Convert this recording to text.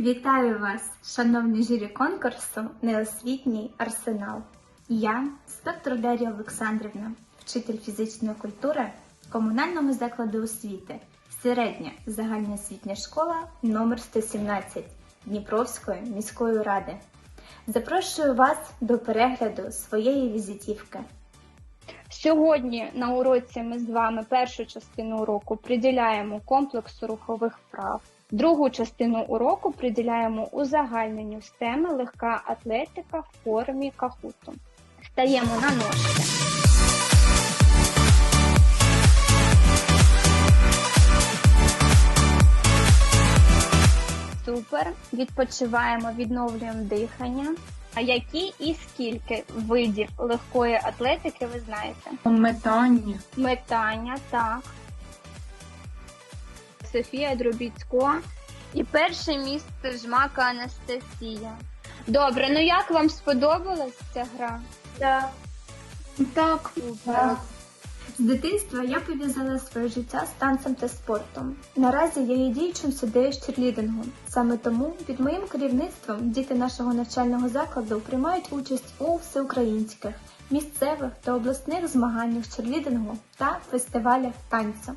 Вітаю вас, шановні журі конкурсу Неосвітній арсенал. Я, спектр Дар'я Олександрівна, вчитель фізичної культури комунального закладу освіти, середня загальноосвітня школа номер 117 Дніпровської міської ради. Запрошую вас до перегляду своєї візитівки. Сьогодні на уроці ми з вами першу частину уроку приділяємо комплексу рухових вправ. Другу частину уроку приділяємо узагальненню з теми легка атлетика в формі кахуту. Стаємо на ножки. Супер. Відпочиваємо, відновлюємо дихання. А які і скільки видів легкої атлетики ви знаєте? Метання. Метання, так. Софія Дробіцько. І перше місце жмака Анастасія. Добре, ну як вам сподобалась ця гра? Так. Так. З дитинства я пов'язала своє життя з танцем та спортом. Наразі я є діючим суддею з черлідингу. Саме тому під моїм керівництвом діти нашого навчального закладу приймають участь у всеукраїнських, місцевих та обласних змаганнях з черлідингу та фестивалях танцю.